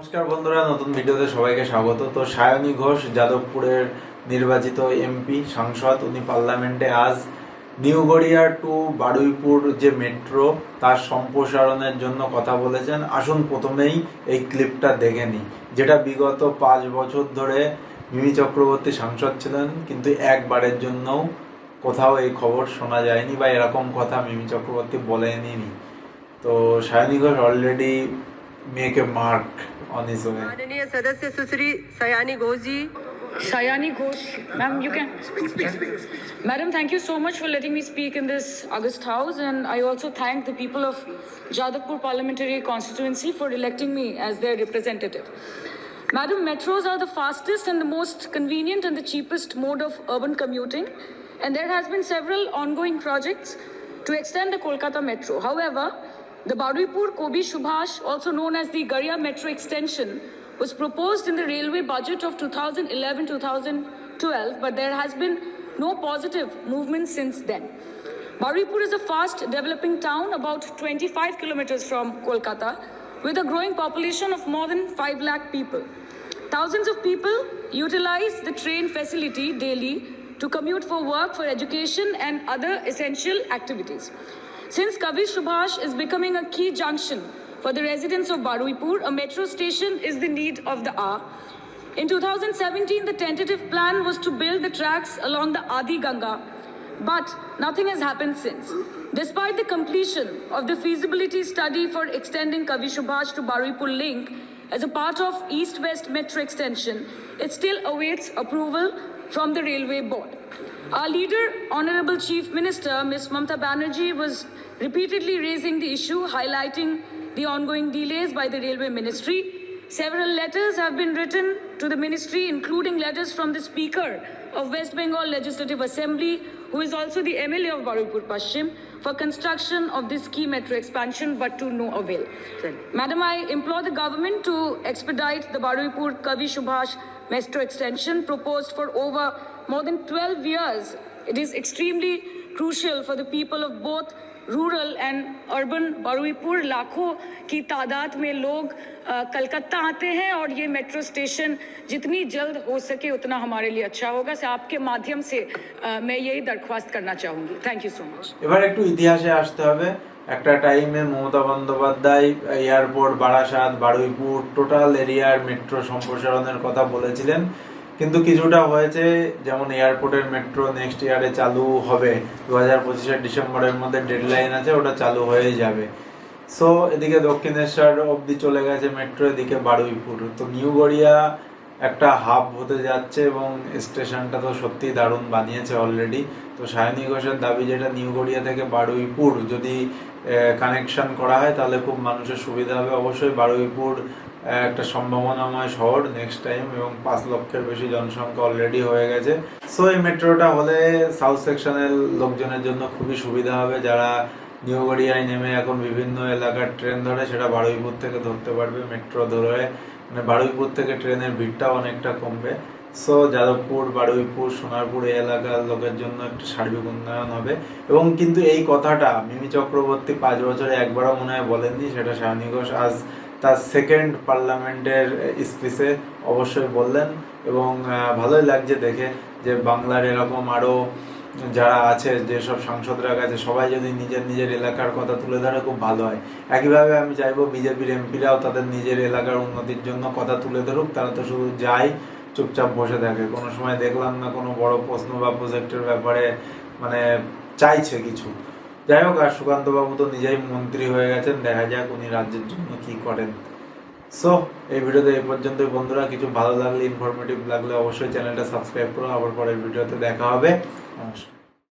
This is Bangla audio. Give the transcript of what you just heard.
নমস্কার বন্ধুরা, নতুন ভিডিওতে সবাইকে স্বাগত। তো সায়নী ঘোষ, যাদবপুরের নির্বাচিত এমপি, সাংসদ, উনি পার্লামেন্টে আজ নিউ গড়িয়া টু বারুইপুর যে মেট্রো, তার সম্প্রসারণের জন্য কথা বলেছেন। আসুন প্রথমেই এই ক্লিপটা দেখে নিই, যেটা বিগত পাঁচ বছর ধরে মিমি চক্রবর্তী সাংসদ ছিলেন, কিন্তু একবারের জন্যও কোথাও এই খবর শোনা যায়নি বা এরকম কথা মিমি চক্রবর্তী বলেনি তো Sayani Ghosh already Make a mark on his way. माननीय सदस्य सुश्री सयानी घोष जी Sayani Ghosh, ma'am, you can. Madam, thank you so much for letting me speak in this August House, and I also thank the people of Jadavpur Parliamentary Constituency for electing me as their representative. Madam, metros are the fastest and the most convenient and the cheapest mode of urban commuting, and there has been several ongoing projects to extend the Kolkata metro. However, the Baruipur Kobi Subhash, also known as the Garia Metro extension, was proposed in the railway budget of 2011-2012, but there has been no positive movement since then. Baruipur is a fast developing town about 25 kilometers from Kolkata with a growing population of more than 5 lakh people. Thousands of people utilize the train facility daily to commute for work, for education, and other essential activities. Since Kavi Subhash is becoming a key junction for the residents of Baruipur, a metro station is the need of the hour. In 2017, the tentative plan was to build the tracks along the Adi Ganga, but nothing has happened since. Despite the completion of the feasibility study for extending Kavi Subhash to Baruipur link as a part of East-West Metro extension, it still awaits approval from the Railway Board. Our leader, Honorable Chief Minister Ms. Mamta Banerjee, was repeatedly raising the issue, highlighting the ongoing delays by the Railway Ministry. Several letters have been written to the ministry, including letters from the Speaker of West Bengal Legislative Assembly, who is also the MLA of Baruipur Pashchim, for construction of this key metro expansion, but to no avail. Madam, I implore the government to expedite the Baruipur Kavi Subhash metro extension proposed for over more than 12 years. It is extremely crucial for the people of both rural and urban Baruipur लाखों की तादाद में लोग अ, कलकत्ता आते हैं और ये मेट्रो स्टेशन जितनी जल्द हो सके उतना हमारे लिए अच्छा होगा से आपके माध्यम से अ, मैं यही दरख्वास्त करना चाहूँगी थैंक यू सो मच এবার একটু ইতিহাসে আসতে হবে একটা টাইমে মমতা বন্দ্যোপাধ্যায় এয়ারপোর্ট বারাসাত বারুইপুর টোটাল এরিয়ার মেট্রো সম্প্রসারণের কথা বলেছিলেন কিন্তু কিছুটা হয়েছে, যেমন এয়ারপোর্টের মেট্রো নেক্সট ইয়ারে চালু হবে। দু হাজার পঁচিশের ডিসেম্বরের মধ্যে ডেডলাইন আছে, ওটা চালু হয়ে যাবে। সো এদিকে দক্ষিণেশ্বর অবধি চলে গেছে মেট্রো এদিকে বারুইপুর। তো নিউ গড়িয়া একটা হাব হতে যাচ্ছে এবং স্টেশনটা তো সত্যি দারুণ বানিয়েছে অলরেডি তো সায়নী ঘোষের দাবি যেটা নিউ গড়িয়া থেকে বারুইপুর যদি কানেকশন করা হয়, তাহলে খুব মানুষের সুবিধা হবে। অবশ্যই বারুইপুর একটা সম্ভাবনাময় শহর নেক্সট টাইম এবং পাঁচ লক্ষের বেশি জনসংখ্যা অলরেডি হয়ে গেছে। সো এই মেট্রোটা হলে সাউথ সেকশনের লোকজনের জন্য খুবই সুবিধা হবে। যারা নিউ গড়িয়ায় নেমে এখন বিভিন্ন এলাকার ট্রেন ধরে, সেটা বারুইপুর থেকে ধরতে পারবে মেট্রো ধরে। মানে বারুইপুর থেকে ট্রেনের ভিড়টাও অনেকটা কমবে। সো যাদবপুর, বারুইপুর, সোনারপুর এই এলাকার লোকের জন্য একটা সার্বিক উন্নয়ন হবে। এবং কিন্তু এই কথাটা মিমি চক্রবর্তী পাঁচ বছরে একবারও মনে হয় বলেননি, সেটা সায়নী ঘোষ আজ তার সেকেন্ড পার্লামেন্টের স্পিচে অবশ্যই বললেন এবং ভালোই লাগছে দেখে যে বাংলার এরকম আরও যারা আছে, যেসব সাংসদরা আছে সবাই যদি নিজের নিজের এলাকার কথা তুলে ধরে খুব ভালো হয়। একইভাবে আমি চাইব বিজেপির এমপিরাও তাদের নিজের এলাকার উন্নতির জন্য কথা তুলে ধরুক, তারা তো শুধু যায় চুপচাপ বসে থাকে। কোনো সময় দেখলাম না কোনো বড় প্রশ্ন বা প্রজেক্টের ব্যাপারে মানে চাইছে কিছু। যাই হোক আর সুকান্তবাবু তো নিজেই মন্ত্রী হয়ে গেছেন, দেখা যাক উনি রাজ্যের জন্য কি করেন। সো এই ভিডিওতে এই পর্যন্তই বন্ধুরা, কিছু ভালো লাগলে ইনফরমেটিভ লাগলে অবশ্যই চ্যানেলটা সাবস্ক্রাইব করো, আবার পরের ভিডিওতে দেখা হবে। নমস্কার।